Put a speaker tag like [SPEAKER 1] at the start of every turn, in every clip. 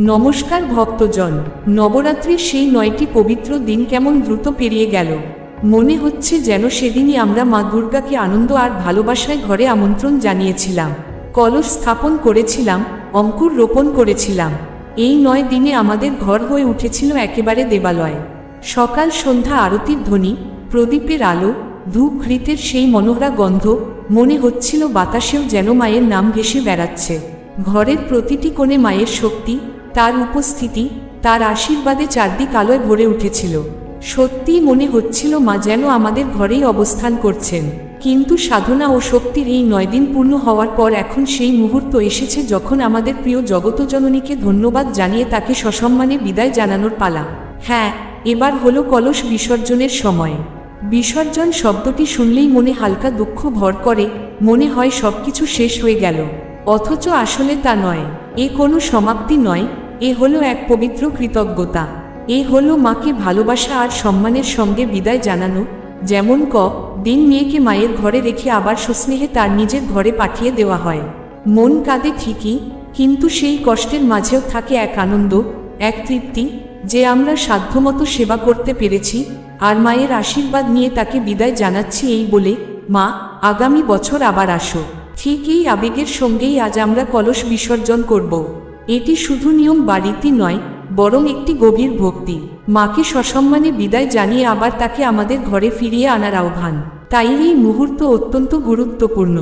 [SPEAKER 1] নমস্কার ভক্তজন, নবরাত্রির সেই নয়টি পবিত্র দিন কেমন দ্রুত পেরিয়ে গেল। মনে হচ্ছে যেন সেদিনই আমরা মা দুর্গাকে আনন্দ আর ভালোবাসায় ঘরে আমন্ত্রণ জানিয়েছিলাম। কলস স্থাপন করেছিলাম, অঙ্কুর রোপণ করেছিলাম। এই নয় দিনে আমাদের ঘর হয়ে উঠেছিল একেবারে দেবালয়। সকাল সন্ধ্যা আরতির ধ্বনি, প্রদীপের আলো, ধূপ ঘৃতের সেই মনোহরা গন্ধ, মনে হচ্ছিল বাতাসেও যেন মায়ের নাম ভেসে বেড়াচ্ছে। ঘরের প্রতিটি কোণে মায়ের শক্তি তার উপস্থিতি তার আশীর্বাদে চারদিক আলোয় ভরে উঠেছিল। সত্যিই মনে হচ্ছিল মা যেন আমাদের ঘরেই অবস্থান করছেন। কিন্তু সাধনা ও শক্তির এই নয় দিন পূর্ণ হওয়ার পর এখন সেই মুহূর্ত এসেছে যখন আমাদের প্রিয় জগতজননীকে ধন্যবাদ জানিয়ে তাকে সসম্মানে বিদায় জানানোর পালা। হ্যাঁ এবার হলো কলস বিসর্জনের সময়। বিসর্জন শব্দটি শুনলেই মনে হালকা দুঃখ ভর করে, মনে হয় সবকিছু শেষ হয়ে গেল। অথচ আসলে তা নয়, এ কোনো সমাপ্তি নয় এ হলো এক পবিত্র কৃতজ্ঞতা। এ হলো মাকে ভালোবাসা আর সম্মানের সঙ্গে বিদায় জানানো, যেমন ক, দিন মেয়েকে মায়ের ঘরে রেখে আবার সুস্নেহে তার নিজের ঘরে পাঠিয়ে দেওয়া হয়। মন কাঁদে ঠিকই, কিন্তু সেই কষ্টের মাঝেও থাকে এক আনন্দ, এক তৃপ্তি, যে আমরা সাধ্যমতো সেবা করতে পেরেছি, আর মায়ের আশীর্বাদ নিয়ে তাকে বিদায় জানাচ্ছি এই বলে, মা, আগামী বছর আবার আসো। ঠিক এই আবেগের সঙ্গেই আজ আমরা কলস বিসর্জন করব। এটি শুধু নিয়ম বাড়িতে নয়, বরং একটি গভীর ভক্তি। মাকে সসম্মানে বিদায় জানিয়ে আবার তাকে আমাদের ঘরে ফিরিয়ে আনার আহ্বান। তাই এই মুহূর্ত অত্যন্ত গুরুত্বপূর্ণ।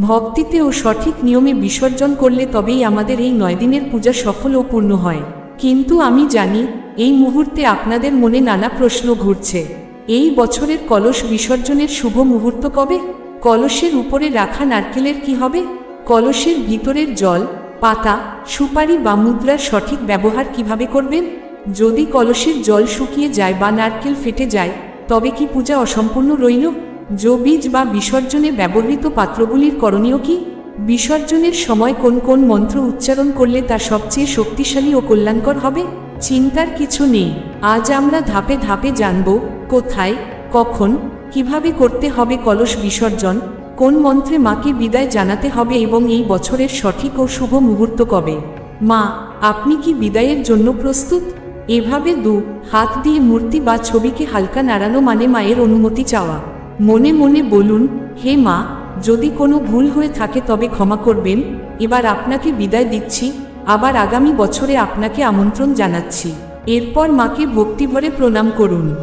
[SPEAKER 1] ভক্তিতে ও সঠিক নিয়মে বিসর্জন করলে তবেই আমাদের এই নয় দিনের পূজা সফল ও পূর্ণ হয়। কিন্তু আমি জানি, এই মুহূর্তে আপনাদের মনে নানা প্রশ্ন ঘুরছে। এই বছরের কলস বিসর্জনের শুভ মুহূর্ত কবে? কলসের উপরে রাখা নারকেলের কি হবে? কলসের ভিতরের জল পাতা, সুপারি বা মুদ্রার সঠিক ব্যবহার কীভাবে করবেন? যদি কলসের জল শুকিয়ে যায় বা নারকেল ফেটে যায়, তবে কি পূজা অসম্পূর্ণ রইল? বীজ বা বিসর্জনে ব্যবহৃত পাত্রগুলির করণীয় কি? বিসর্জনের সময় কোন কোন মন্ত্র উচ্চারণ করলে তা সবচেয়ে শক্তিশালী ও কল্যাণকর হবে? চিন্তার কিছু নেই। আজ আমরা ধাপে ধাপে জানব কোথায়, কখন, কীভাবে করতে হবে কলস বিসর্জন কোন মন্ত্রে মাকে বিদায় জানাতে হবে এবং এই বছরের সঠিক ও শুভ মুহূর্ত কবে? মা, আপনি কি বিদায়ের জন্য প্রস্তুত? এভাবে দু, হাত দিয়ে মূর্তি বা ছবিকে হালকা নাড়ানো মানে মায়ের অনুমতি চাওয়া। মনে মনে বলুন, হে মা, যদি কোনো ভুল হয়ে থাকে তবে ক্ষমা করবেন। এবার আপনাকে বিদায় দিচ্ছি, আবার আগামী বছরে আপনাকে আমন্ত্রণ জানাচ্ছি। এরপর মাকে ভক্তিভরে প্রণাম করুন।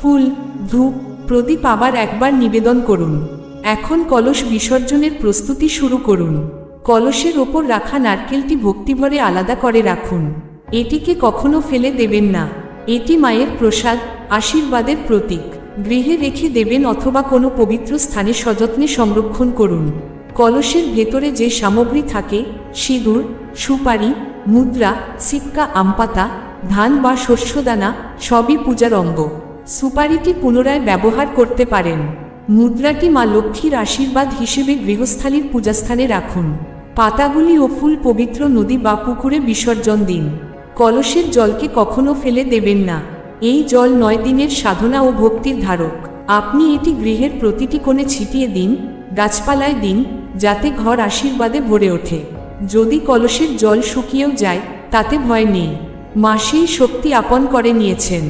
[SPEAKER 1] ফুল, ধূপ, প্রদীপ আবার একবার নিবেদন করুন। এখন কলস বিসর্জনের প্রস্তুতি শুরু করুন। কলসের ওপর রাখা নারকেলটি ভক্তিভরে আলাদা করে রাখুন। এটিকে কখনো ফেলে দেবেন না। এটি মায়ের প্রসাদ, আশীর্বাদের প্রতীক। গৃহে রেখে দেবেন অথবা কোনো পবিত্র স্থানে সযত্নে সংরক্ষণ করুন। কলসের ভেতরে যে সামগ্রী থাকে, সিঁদুর, সুপারি, মুদ্রা, সিক্কা, আমপাতা, ধান বা শস্যদানা, সবই পূজার অঙ্গ। সুপারিটি পুনরায় ব্যবহার করতে পারেন। মুদ্রাটি মা লক্ষ্মীর আশীর্বাদ হিসেবে গৃহস্থালীর পূজাস্থানে রাখুন। পাতাগুলি ও ফুল পবিত্র নদী বা পুকুরে বিসর্জন দিন। কলসের জলকে কখনো ফেলে দেবেন না। এই জল নয় দিনের সাধনা ও ভক্তির ধারক। আপনি এটি গৃহের প্রতিটি কোণে ছিটিয়ে দিন, গাছপালায় দিন, যাতে ঘর আশীর্বাদে ভরে ওঠে। যদি কলসের জল শুকিয়েও যায়, তাতে ভয় নেই। মাসেই শক্তি আপন করে নিয়েছেন।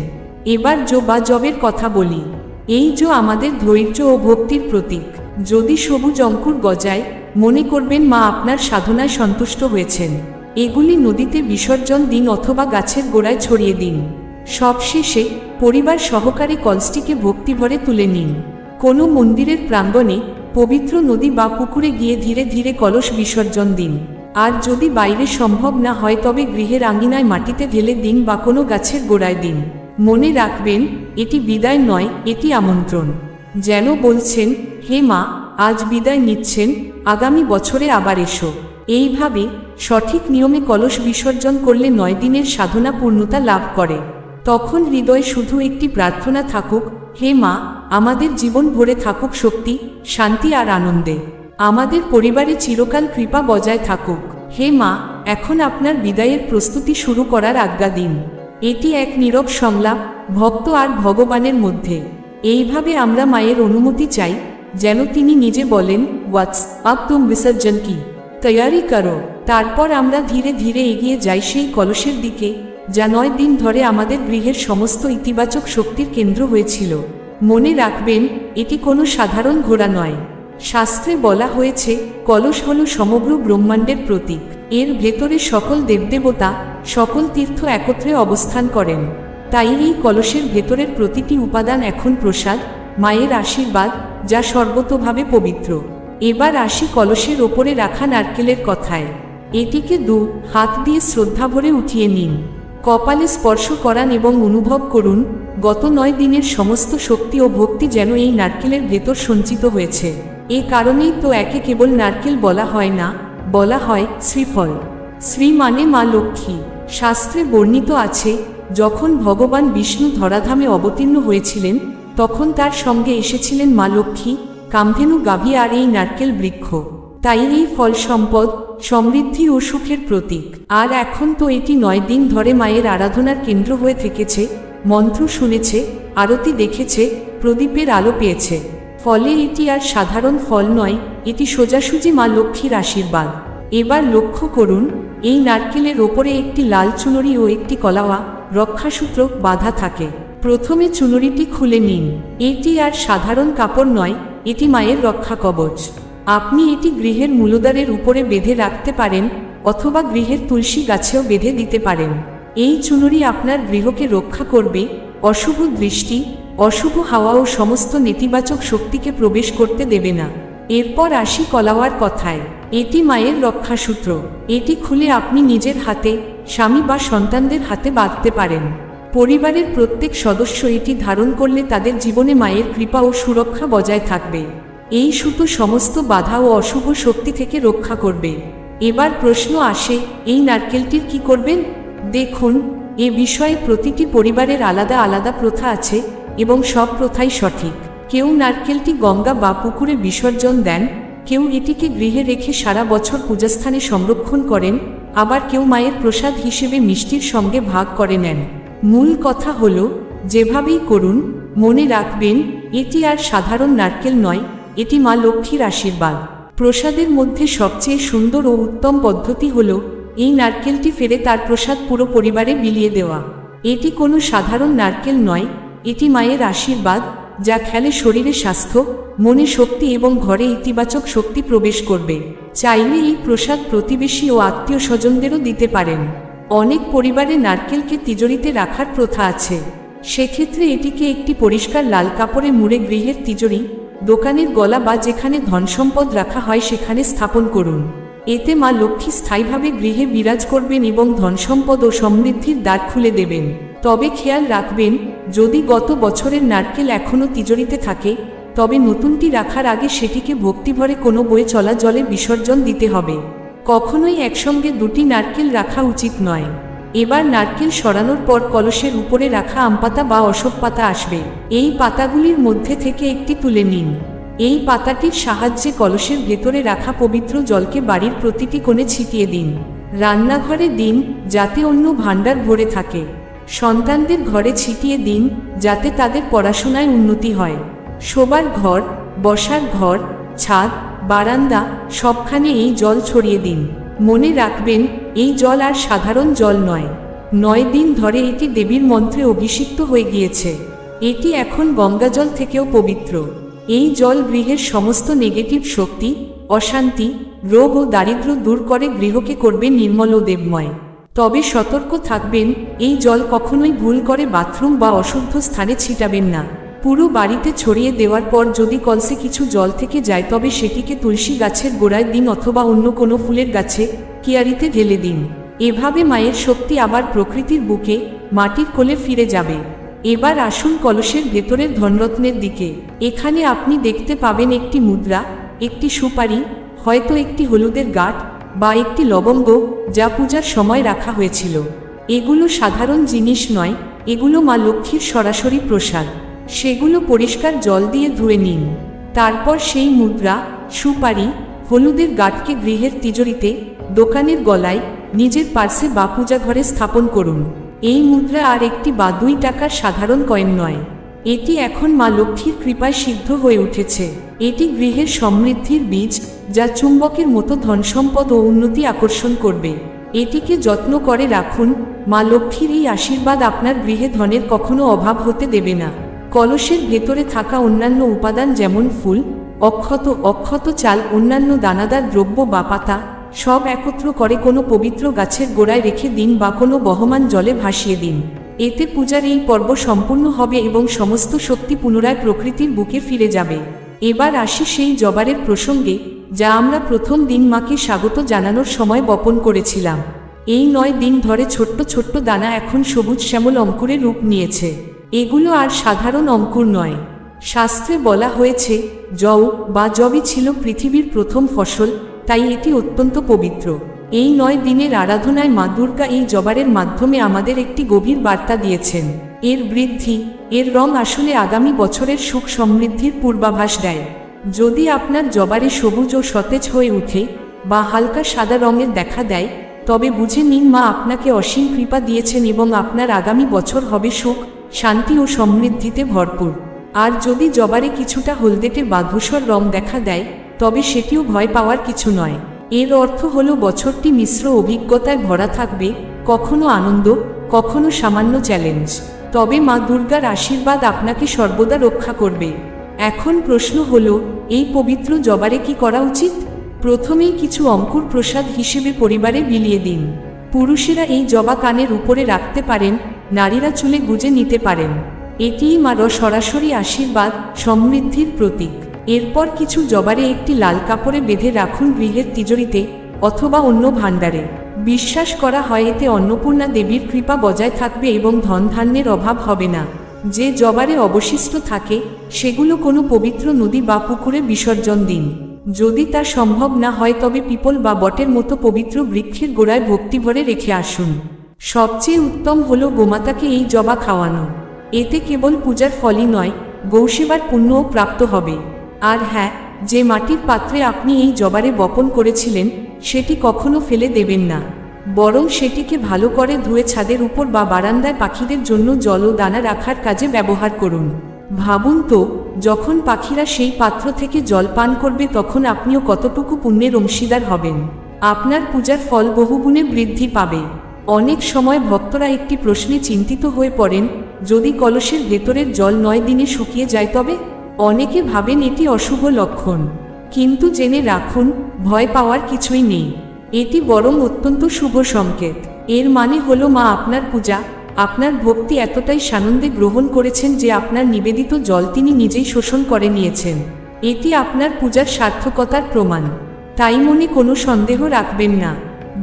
[SPEAKER 1] এবার জো বা জবের কথা বলি। এই জো আমাদের ধৈর্য ও ভক্তির প্রতীক। যদি সবুজ অঙ্কুর গজায়, মনে করবেন মা আপনার সাধনায় সন্তুষ্ট হয়েছেন। এগুলি নদীতে বিসর্জন দিন অথবা গাছের গোড়ায় ছড়িয়ে দিন। সবশেষে পরিবার সহকারে কলসটিকে ভক্তিভরে তুলে নিন। কোনো মন্দিরের প্রাঙ্গণে পবিত্র নদী বা পুকুরে গিয়ে ধীরে ধীরে কলস বিসর্জন দিন। আর যদি বাইরে সম্ভব না হয় তবে গৃহের আঙিনায় মাটিতে ঢেলে দিন বা কোনো গাছের গোড়ায় দিন। মনে রাখবেন, এটি বিদায় নয়, এটি আমন্ত্রণ। যেন বলছেন, হে মা, আজ বিদায় নিচ্ছেন, আগামী বছরে আবার এসো। এইভাবে সঠিক নিয়মে কলস বিসর্জন করলে নয় দিনের সাধনা পূর্ণতা লাভ করে। তখন হৃদয় শুধু একটি প্রার্থনা থাকুক, হে মা, আমাদের জীবন ভরে থাকুক শক্তি, শান্তি আর আনন্দে। আমাদের পরিবারে চিরকাল কৃপা বজায় থাকুক। হে মা, এখন আপনার বিদায়ের প্রস্তুতি শুরু করার আজ্ঞা দিন। এটি এক নীরব সংলাপ, ভক্ত আর ভগবানের মধ্যে। এইভাবে আমরা মায়ের অনুমতি চাই, যেন তিনি নিজে বলেন হোয়াটস আপ তুম বিসর্জন কি তৈয়ারি করো। তারপর আমরা ধীরে ধীরে এগিয়ে যাই সেই কলসের দিকে, যা নয় দিন ধরে আমাদের গৃহের সমস্ত ইতিবাচক শক্তির কেন্দ্র হয়েছিল। মনে রাখবেন, এটি কোনো সাধারণ ঘোড়া নয়। শাস্ত্রে বলা হয়েছে, কলস হল সমগ্র ব্রহ্মাণ্ডের প্রতীক। এর ভেতরে সকল দেবদেবতা, সকল তীর্থ একত্রে অবস্থান করেন। তাই এই কলসের ভেতরের প্রতিটি উপাদান এখন প্রসাদ, মায়ের আশীর্বাদ, যা সর্বতোভাবে পবিত্র। এবার আসি কলসের ওপরে রাখা নারকেলের কথায়। এটিকে দু, হাত দিয়ে শ্রদ্ধা ভরে উঠিয়ে নিন। কপালে স্পর্শ করান এবং অনুভব করুন, গত নয় দিনের সমস্ত শক্তি ও ভক্তি যেন এই নারকেলের ভেতর সঞ্চিত হয়েছে। এ কারণেই তো একে কেবল নারকেল বলা হয় না, বলা হয় শ্রীফল। শ্রী মানে মা লক্ষ্মী। শাস্ত্রে বর্ণিত আছে, যখন ভগবান বিষ্ণু ধরাধামে অবতীর্ণ হয়েছিলেন, তখন তার সঙ্গে এসেছিলেন মা লক্ষ্মী, কামধেনু গাভী আর এই নারকেল বৃক্ষ। তাই এই ফল সম্পদ সমৃদ্ধি ও সুখের প্রতীক। আর এখন তো এটি নয় দিন ধরে মায়ের আরাধনার কেন্দ্র হয়ে থেকেছে, মন্ত্র শুনেছে, আরতি দেখেছে, প্রদীপের আলো পেয়েছে। ফলে এটি আর সাধারণ ফল নয়, এটি সোজাসুজি মা লক্ষ্মীর আশীর্বাদ। এবার লক্ষ্য করুন, এই নারকেলের ওপরে একটি লাল চুনরি ও একটি কলাওয়া রক্ষাসূত্র বাধা থাকে। প্রথমে চুনরিটি খুলে নিন। এটি আর সাধারণ কাপড় নয়, এটি মায়ের রক্ষা কবচ। আপনি এটি গৃহের মূলদ্বারের উপরে বেঁধে রাখতে পারেন অথবা গৃহের তুলসী গাছেও বেঁধে দিতে পারেন। এই চুনরি আপনার গৃহকে রক্ষা করবে, অশুভ দৃষ্টি অশুভ হাওয়া ও সমস্ত নেতিবাচক শক্তিকে প্রবেশ করতে দেবে না। এরপর আসি কলাওয়ার কথায়। এটি মায়ের রক্ষাসূত্র। এটি খুলে আপনি নিজের হাতে, স্বামী বা সন্তানদের হাতে বাঁধতে পারেন। পরিবারের প্রত্যেক সদস্য এটি ধারণ করলে তাদের জীবনে মায়ের কৃপা ও সুরক্ষা বজায় থাকবে। এই সুতো সমস্ত বাধা ও অশুভ শক্তি থেকে রক্ষা করবে। এবার প্রশ্ন আসে, এই নারকেলটির কি করবেন? দেখুন, এ বিষয়ে প্রতিটি পরিবারের আলাদা আলাদা প্রথা আছে। এবং সব প্রথাই সঠিক। কেউ নারকেলটি গঙ্গা বা পুকুরে বিসর্জন দেন, কেউ এটিকে গৃহে রেখে সারা বছর পূজাস্থানে সংরক্ষণ করেন, আবার কেউ মায়ের প্রসাদ হিসেবে মিষ্টির সঙ্গে ভাগ করে নেন। মূল কথা হল, যেভাবেই করুন, মনে রাখবেন, এটি আর সাধারণ নারকেল নয়, এটি মা লক্ষ্মীর আশীর্বাদ। প্রসাদের মধ্যে সবচেয়ে সুন্দর ও উত্তম পদ্ধতি হল, এই নারকেলটি ফেরে তার প্রসাদ পুরো পরিবারে বিলিয়ে দেওয়া। এটি কোনো সাধারণ নারকেল নয় এটি মায়ের আশীর্বাদ, যা খেলে শরীরে স্বাস্থ্য, মনে শক্তি এবং ঘরে ইতিবাচক শক্তি প্রবেশ করবে। চাইলে এই প্রসাদ প্রতিবেশী ও আত্মীয় স্বজনদেরও দিতে পারেন। অনেক পরিবারে নারকেলকে তিজড়িতে রাখার প্রথা আছে। সেক্ষেত্রে এটিকে একটি পরিষ্কার লাল কাপড়ে মুড়ে গৃহের তিজড়ি দোকানের গলা বা যেখানে ধনসম্পদ রাখা হয় সেখানে স্থাপন করুন। এতে মা লক্ষ্মী স্থায়ীভাবে গৃহে বিরাজ করবেন এবং ধনসম্পদ ও সমৃদ্ধির দ্বার খুলে দেবেন। তবে খেয়াল রাখবেন, যদি গত বছরের নারকেল এখনও তিজড়িতে থাকে, তবে নতুনটি রাখার আগে সেটিকে ভক্তিভরে কোনো বয়ে চলা জলে বিসর্জন দিতে হবে। কখনোই একসঙ্গে দুটি নারকেল রাখা উচিত নয়। এবার নারকেল সরানোর পর কলসের উপরে রাখা আমপাতা বা অশোক পাতা আসবে। এই পাতাগুলির মধ্যে থেকে একটি তুলে নিন। এই পাতাটির সাহায্যে কলসের ভেতরে রাখা পবিত্র জলকে বাড়ির প্রতিটি কোণে ছিটিয়ে দিন। রান্নাঘরে দিন, যাতে অন্য ভাণ্ডার ভরে থাকে। সন্তানদের ঘরে ছিটিয়ে দিন যাতে তাদের পড়াশোনায় উন্নতি হয়। শোবার ঘর, বসার ঘর, ছাদ, বারান্দা সবখানে এই জল ছড়িয়ে দিন। মনে রাখবেন, এই জল আর সাধারণ জল নয়। নয় দিন ধরে এটি দেবীর মন্ত্রে অভিষিক্ত হয়ে গিয়েছে। এটি এখন গঙ্গা জল থেকেও পবিত্র। এই জল গৃহের সমস্ত নেগেটিভ শক্তি, অশান্তি, রোগ ও দারিদ্র্য দূর করে গৃহকে করবে নির্মল ও দেবময়। তবে সতর্ক থাকবেন, এই জল কখনোই ভুল করে বাথরুম বা অশুদ্ধ স্থানে ছিটাবেন না। পুরো বাড়িতে ছড়িয়ে দেওয়ার পর যদি কলসে কিছু জল থেকে যায় তবে সেটিকে তুলসী গাছের গোড়ায় দিন অথবা অন্য কোনো ফুলের গাছে, কিয়ারিতে ঢেলে দিন। এভাবে মায়ের শক্তি আবার প্রকৃতির বুকে, মাটির কোলে ফিরে যাবে। এবার আসুন কলসের ভেতরের ধনরত্নের দিকে। এখানে আপনি দেখতে পাবেন একটি মুদ্রা, একটি সুপারি, হয়তো একটি হলুদের গাঁট বা একটি লবঙ্গ যা পূজার সময় রাখা হয়েছিল। এগুলো সাধারণ জিনিস নয়, এগুলো মা লক্ষ্মীর সরাসরি প্রসাদ। সেগুলো পরিষ্কার জল দিয়ে ধুয়ে নিন। তারপর সেই মুদ্রা, সুপারি, হলুদের গাঁটকে গৃহের তিজড়িতে দোকানের গলায়, নিজের পার্সে বা পূজা ঘরে স্থাপন করুন। এই মুদ্রা আর একটি বা দুই টাকার সাধারণ কয়েন নয়। এটি এখন মা লক্ষ্মীর কৃপায় সিদ্ধ হয়ে উঠেছে। এটি গৃহের সমৃদ্ধির বীজ, যা চুম্বকের মতো ধনসম্পদ ও উন্নতি আকর্ষণ করবে। এটিকে যত্ন করে রাখুন, মা লক্ষ্মীর এই আশীর্বাদ আপনার গৃহে ধনের কখনো অভাব হতে দেবে না। কলসের ভেতরে থাকা অন্যান্য উপাদান যেমন ফুল, অক্ষত অক্ষত চাল, অন্যান্য দানাদার দ্রব্য বা পাতা, সব একত্র করে কোনো পবিত্র গাছের গোড়ায় রেখে দিন বা কোনো বহমান জলে ভাসিয়ে দিন। এতে পূজার এই পর্ব সম্পূর্ণ হবে এবং সমস্ত শক্তি পুনরায় প্রকৃতির বুকে ফিরে যাবে। এবার আসি সেই জবারের প্রসঙ্গে, যা আমরা প্রথম দিন মাকে স্বাগত জানানোর সময় বপন করেছিলাম। এই নয় দিন ধরে ছোট্ট ছোট্ট দানা এখন সবুজ শ্যামল অঙ্কুরে রূপ নিয়েছে। এগুলো আর সাধারণ অঙ্কুর নয়। শাস্ত্রে বলা হয়েছে জও বা জবই ছিল পৃথিবীর প্রথম ফসল, তাই এটি অত্যন্ত পবিত্র। এই নয় দিনের আরাধনায় মা দুর্গা এই জবারের মাধ্যমে আমাদের একটি গভীর বার্তা দিয়েছেন। এর বৃদ্ধি, এর রং আসলে আগামী বছরের সুখ সমৃদ্ধির পূর্বাভাস দেয়। যদি আপনার জবারে সবুজ ও সতেজ হয়ে ওঠে বা হালকা সাদা রঙের দেখা দেয়, তবে বুঝে নিন মা আপনাকে অসীম কৃপা দিয়েছেন এবং আপনার আগামী বছর হবে সুখ, শান্তি ও সমৃদ্ধিতে ভরপুর। আর যদি জবারে কিছুটা হলদেটে বা ধূসর রং দেখা দেয়, তবে সেটিও ভয় পাওয়ার কিছু নয়। এর অর্থ হলো বছরটি মিশ্র অভিজ্ঞতায় ভরা থাকবে, কখনো আনন্দ, কখনো সামান্য চ্যালেঞ্জ তবে মা দুর্গার আশীর্বাদ আপনাকে সর্বদা রক্ষা করবে। এখন প্রশ্ন হলো, এই পবিত্র জবারে কি করা উচিত? প্রথমেই কিছু অঙ্কুর প্রসাদ হিসেবে পরিবারে বিলিয়ে দিন। পুরুষেরা এই জবা কানের উপরে রাখতে পারেন, নারীরা চুলে গুজে নিতে পারেন। এটিই মার সরাসরি আশীর্বাদ, সমৃদ্ধির প্রতীক। এরপর কিছু জবারে একটি লাল কাপড়ে বেঁধে রাখুন গৃহের তিজোরিতে অথবা অন্য ভাণ্ডারে। বিশ্বাস করা হয় এতে অন্নপূর্ণা দেবীর কৃপা বজায় থাকবে এবং ধন ধান্যের অভাব হবে না। যে জবারে অবশিষ্ট থাকে, সেগুলো কোনো পবিত্র নদী বা পুকুরে বিসর্জন দিন। যদি তা সম্ভব না হয় তবে পিপল বা বটের মতো পবিত্র বৃক্ষের গোড়ায় ভক্তিভরে রেখে আসুন। সবচেয়ে উত্তম হল গোমাতাকে এই জবা খাওয়ানো। এতে কেবল পূজার ফলই নয়, গৌসেবার পুণ্যও প্রাপ্ত হবে। আর হ্যাঁ যে মাটির পাত্রে আপনি এই জবারে বপন করেছিলেন, সেটি কখনো ফেলে দেবেন না। বরং সেটিকে ভালো করে ধুয়ে ছাদের উপর বা বারান্দায় পাখিদের জন্য জল ও দানা রাখার কাজে ব্যবহার করুন। ভাবুন তো, যখন পাখিরা সেই পাত্র থেকে জল পান করবে, তখন আপনিও কতটুকু পুণ্যের অংশীদার হবেন। আপনার পূজার ফল বহুগুণে বৃদ্ধি পাবে। অনেক সময় ভক্তরা একটি প্রশ্নে চিন্তিত হয়ে পড়েন, যদি কলসের ভেতরের জল নয় দিনে শুকিয়ে যায় তবে? অনেকে ভাবেন এটি অশুভ লক্ষণ, কিন্তু জেনে রাখুন, ভয় পাওয়ার কিছুই নেই। এটি বরং অত্যন্ত শুভ সংকেত। এর মানে হলো মা আপনার পূজা, আপনার ভক্তি এতটাই সানন্দে গ্রহণ করেছেন যে আপনার নিবেদিত জল তিনি নিজেই শোষণ করে নিয়েছেন। এটি আপনার পূজার সার্থকতার প্রমাণ। তাই মনে কোনো সন্দেহ রাখবেন না।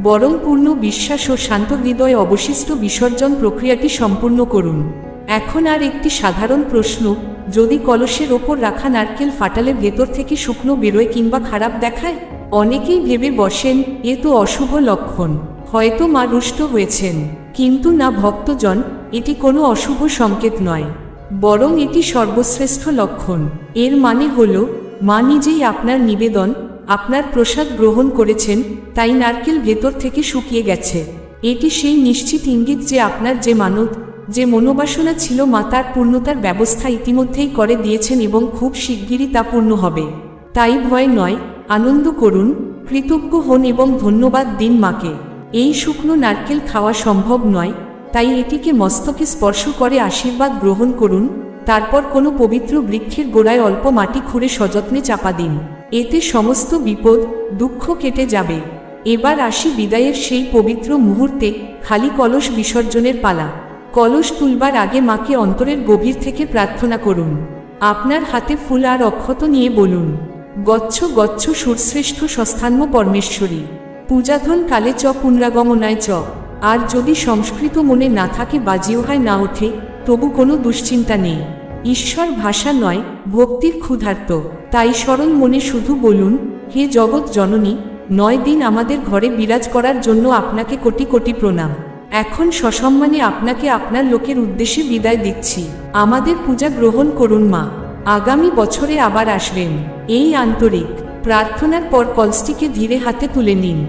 [SPEAKER 1] বরং পূর্ণ বিশ্বাস ও শান্ত হৃদয়ে অবশিষ্ট বিসর্জন প্রক্রিয়াটি সম্পূর্ণ করুন। এখন আর একটি সাধারণ প্রশ্ন, যদি কলসের ওপর রাখা নারকেল ফাটালে ভেতর থেকে শুকনো বেরোয় কিংবা খারাপ দেখায়? অনেকেই ভেবে বসেন, এ তো অশুভ লক্ষণ, হয়তো মা রুষ্ট হয়েছেন। কিন্তু না, ভক্তজন, এটি কোনো অশুভ সংকেত নয়। বরং এটি সর্বশ্রেষ্ঠ লক্ষণ। এর মানে হল, মা নিজেই আপনার নিবেদন, আপনার প্রসাদ গ্রহণ করেছেন, তাই নারকেল ভেতর থেকে শুকিয়ে গেছে। এটি সেই নিশ্চিত ইঙ্গিত যে আপনার যে মানত যে মনোবাসনা ছিল মা তার পূর্ণতার ব্যবস্থা ইতিমধ্যেই করে দিয়েছেন এবং খুব শিগগিরই তা পূর্ণ হবে। তাই ভয় নয়, আনন্দ করুন, কৃতজ্ঞ হন এবং ধন্যবাদ দিন মাকে। এই শুকনো নারকেল খাওয়া সম্ভব নয়, তাই এটিকে মস্তকে স্পর্শ করে আশীর্বাদ গ্রহণ করুন, তারপর কোনো পবিত্র বৃক্ষের গোড়ায় অল্প মাটি খুঁড়ে সযত্নে চাপা দিন। এতে সমস্ত বিপদ, দুঃখ কেটে যাবে। এবার আসি বিদায়ের সেই পবিত্র মুহূর্তে খালি কলস বিসর্জনের পালা। কলস তুলবার আগে মাকে অন্তরের গভীর থেকে প্রার্থনা করুন। আপনার হাতে ফুল আর অক্ষত নিয়ে বলুন, গচ্ছ গচ্ছ, সুরশ্রেষ্ঠ সস্থান্য পরমেশ্বরী। পূজাধন কালে চ, পুনরাগমনায় চ। আর যদি সংস্কৃত মনে না থাকে বা জিহ্বায় না ওঠে, তবু কোনো দুশ্চিন্তা নেই। ঈশ্বর ভাষা নয়, ভক্তির ক্ষুধার্ত। তাই সরল মনে শুধু বলুন, হে জগৎ জননী, নয় দিন আমাদের ঘরে বিরাজ করার জন্য আপনাকে কোটি কোটি প্রণাম। এখন সসম্মানে আপনাকে আপনার লোকের উদ্দেশ্যে বিদায় দিচ্ছি। আমাদের পূজা গ্রহণ করুন মা। আগামী বছরে আবার আসবেন। এই আন্তরিক প্রার্থনার পর কলসটিকে ধীরে হাতে তুলে নিন।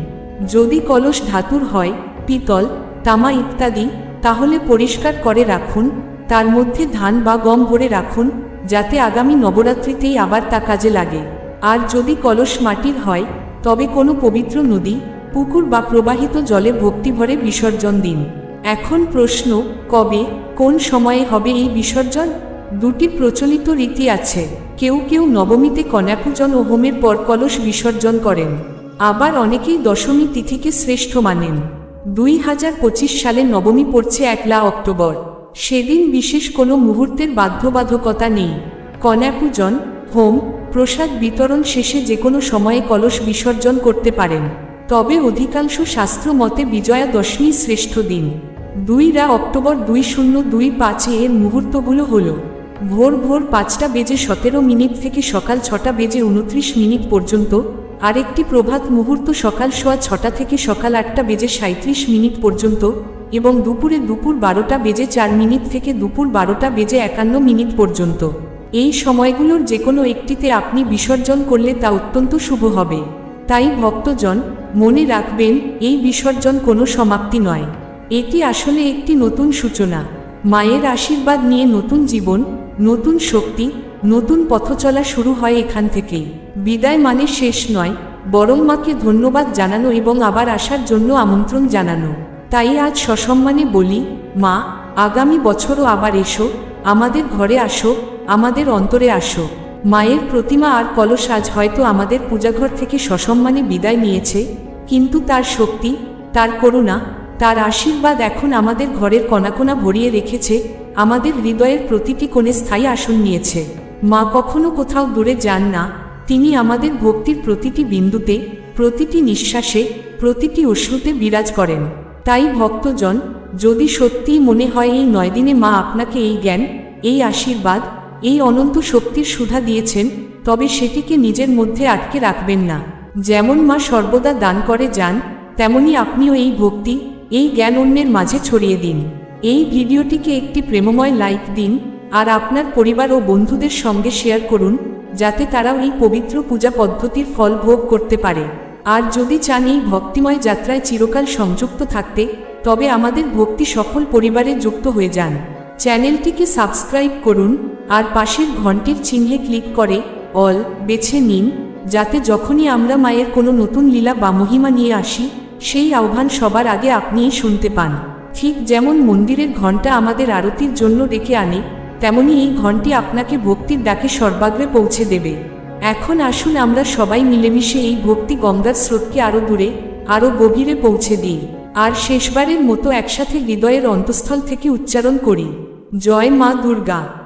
[SPEAKER 1] যদি কলস ধাতুর হয়, পিতল, তামা ইত্যাদি, তাহলে পরিষ্কার করে রাখুন। তার মধ্যে ধান বা গম ভরে রাখুন, যাতে আগামী নবরাত্রিতেই আবার তা কাজে লাগে। আর যদি কলস মাটির হয়, তবে কোনো পবিত্র নদী পুকুর বা প্রবাহিত জলে ভক্তিভরে বিসর্জন দিন। এখন প্রশ্ন, কবে, কোন সময়ে হবে এই বিসর্জন? দুটি প্রচলিত রীতি আছে। কেউ কেউ নবমীতে কন্যাপূজন ও হোমের পর কলস বিসর্জন করেন। আবার অনেকেই দশমী তিথিকে শ্রেষ্ঠ মানেন। দুই হাজার পঁচিশ সালে নবমী পড়ছে একলা অক্টোবর। সেদিন বিশেষ কোনো মুহূর্তের বাধ্যবাধকতা নেই। কন্যাপূজন, হোম, প্রসাদ বিতরণ শেষে যে কোনো সময়ে কলস বিসর্জন করতে পারেন। তবে অধিকাংশ শাস্ত্র মতে বিজয়া দশমী শ্রেষ্ঠ দিন। দুই দুইরা অক্টোবর দুই শূন্য দুই পাঁচে এর মুহূর্তগুলো হল, ভোর ভোর পাঁচটা বেজে সতেরো মিনিট থেকে সকাল ছটা বেজে উনত্রিশ মিনিট পর্যন্ত, আরেকটি প্রভাত মুহূর্ত সকাল সোয়া ছটা থেকে সকাল আটটা বেজে সাঁত্রিশ মিনিট পর্যন্ত এবং দুপুরে দুপুর বারোটা বেজে চার মিনিট থেকে দুপুর বারোটা বেজে একান্ন মিনিট পর্যন্ত। এই সময়গুলোর যে কোনো একটিতে আপনি বিসর্জন করলে তা অত্যন্ত শুভ হবে। তাই ভক্তজন মনে রাখবেন, এই বিসর্জন কোনো সমাপ্তি নয়। এটি আসলে একটি নতুন সূচনা। মায়ের আশীর্বাদ নিয়ে নতুন জীবন, নতুন শক্তি, নতুন পথ চলা শুরু হয় এখান থেকেই। বিদায় মানে শেষ নয়, বরং মাকে ধন্যবাদ জানানো এবং আবার আসার জন্য আমন্ত্রণ জানানো। তাই আজ সসম্মানে বলি, মা, আগামী বছরও আবার এসো, আমাদের ঘরে আসো, আমাদের অন্তরে আসো। মায়ের প্রতিমা আর কলস আজ হয়তো আমাদের পূজাঘর থেকে সসম্মানে বিদায় নিয়েছে, কিন্তু তার শক্তি, তার করুণা, তার আশীর্বাদ এখন আমাদের ঘরের কণাকণা ভরিয়ে রেখেছে, আমাদের হৃদয়ের প্রতিটি কোণে স্থায়ী আসন নিয়েছে। মা কখনো কোথাও দূরে যান না, তিনি আমাদের ভক্তির প্রতিটি বিন্দুতে, প্রতিটি নিঃশ্বাসে, প্রতিটি অশ্রুতে বিরাজ করেন। তাই ভক্তজন, যদি সত্যিই মনে হয় এই নয় দিনে মা আপনাকে এই জ্ঞান, এই আশীর্বাদ এই অনন্ত শক্তির সুধা দিয়েছেন, তবে সেটিকে নিজের মধ্যে আটকে রাখবেন না। যেমন মা সর্বদা দান করে যান, তেমনি আপনিও এই ভক্তি, এই জ্ঞান অন্যের মাঝে ছড়িয়ে দিন। এই ভিডিওটিকে একটি প্রেমময় লাইক দিন, আর আপনার পরিবার ও বন্ধুদের সঙ্গে শেয়ার করুন, যাতে তারাও এই পবিত্র পূজা পদ্ধতির ফল ভোগ করতে পারে। আর যদি চান এই ভক্তিময় যাত্রায় চিরকাল সংযুক্ত থাকতে, তবে আমাদের ভক্তি সফল পরিবারে যুক্ত হয়ে যান। চ্যানেলটিকে সাবস্ক্রাইব করুন আর পাশের ঘন্টির চিহ্নে ক্লিক করে অল বেছে নিন, যাতে যখনই আমরা মায়ের কোনো নতুন লীলা বা মহিমা নিয়ে আসি, সেই আহ্বান সবার আগে আপনিই শুনতে পান। ঠিক যেমন মন্দিরের ঘণ্টা আমাদের আরতির জন্য ডেকে আনে, তেমনি এই ঘণ্টি আপনাকে ভক্তির ডাকে সর্বাগ্রে পৌঁছে দেবে। এখন আসুন আমরা সবাই মিলেমিশে এই ভক্তি গঙ্গার স্রোতকে আরও দূরে আরও গভীরে পৌঁছে দিই। আর শেষবারের মতো একসাথে হৃদয়ের অন্তঃস্থল থেকে উচ্চারণ করি। জয় মা দুর্গা।